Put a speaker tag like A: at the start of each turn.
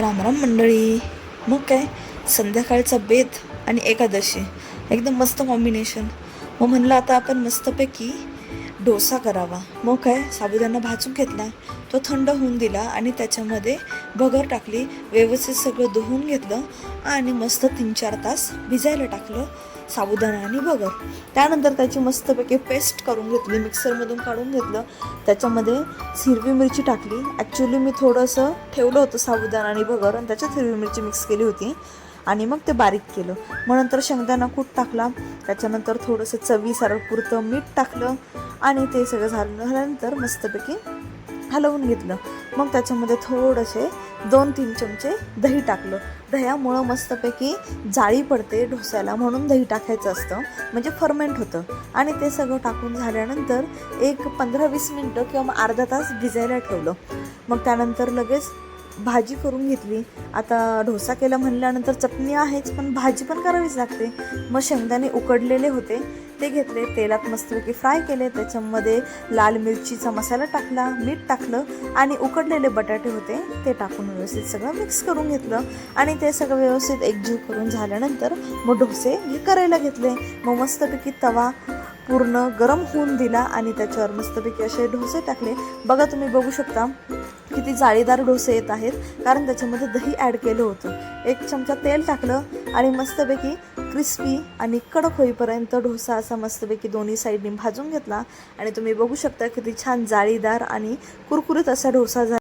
A: रामराम मंडळी. मग काय? संध्याकाळचा बेत आणि एकादशी. एकदम मस्त कॉम्बिनेशन मग म्हणलं आता आपण मस्तपैकी डोसा करावा. मग काय? साबुदाणा भाजून घेतला. तो थंड होऊन दिला आणि त्याच्यामध्ये भगर टाकली व्यवस्थित सगळं धुवून घेतलं आणि मस्त तीन चार तास भिजायला टाकलं साबुदाणा आणि भगर. त्यानंतर त्याची मस्तपैकी पेस्ट करून घेतली मिक्सरमधून काढून घेतलं. त्याच्यामध्ये हिरवी मिरची टाकली. ॲक्च्युली मी थोडंसं ठेवलं होतं साबुदाणा आणि भगर आणि त्याच्यात हिरवी मिरची मिक्स केली होती आणि मग ते बारीक केलं. मग नंतर शेंगदाणा कूट टाकला. त्याच्यानंतर थोडंसं चवीसारं पुरतं मीठ टाकलं आणि ते सगळं झालं झाल्यानंतर मस्तपैकी हलवून घेतलं. मग त्याच्यामध्ये थोडेसे दोन तीन चमचे दही टाकलं. दह्यामुळं मस्तपैकी जाळी पडते डोस्याला म्हणून दही टाकायचं असतं. म्हणजे फर्मेंट होतं. आणि ते सगळं टाकून झाल्यानंतर एक पंधरा वीस मिनटं किंवा मग अर्धा तास भिजायला ठेवलं. मग त्यानंतर लगेच भाजी करून घेतली. आता डोसा केला म्हणल्यानंतर चटणी आहेच पण भाजी पण करावीच लागते. मग शेंगदाणे उकडलेले होते. ते घेतले तेलात मस्तपैकी फ्राय केले. त्याच्यामध्ये लाल मिरचीचा मसाला टाकला मीठ टाकलं आणि उकडलेले बटाटे होते ते टाकून व्यवस्थित सगळं मिक्स करून घेतलं. आणि ते सगळं व्यवस्थित एकजीव करून झाल्यानंतर मग डोसे हे करायला घेतले. मग मस्तपैकी तवा पूर्ण गरम होऊन दिला आणि त्याच्यावर मस्तपैकी असे डोसे टाकले. बघा तुम्ही बघू शकता किती जाळीदार डोसे येत आहेत कारण त्याच्यामध्ये दही ॲड केलं होतं. एक चमचा तेल टाकलं आणि मस्तपैकी क्रिस्पी आणि कडक होईपर्यंत डोसा असा मस्तपैकी दोन्ही साईडनी भाजून घेतला. आणि तुम्ही बघू शकता किती छान जाळीदार आणि कुरकुरीत असा डोसा झाला.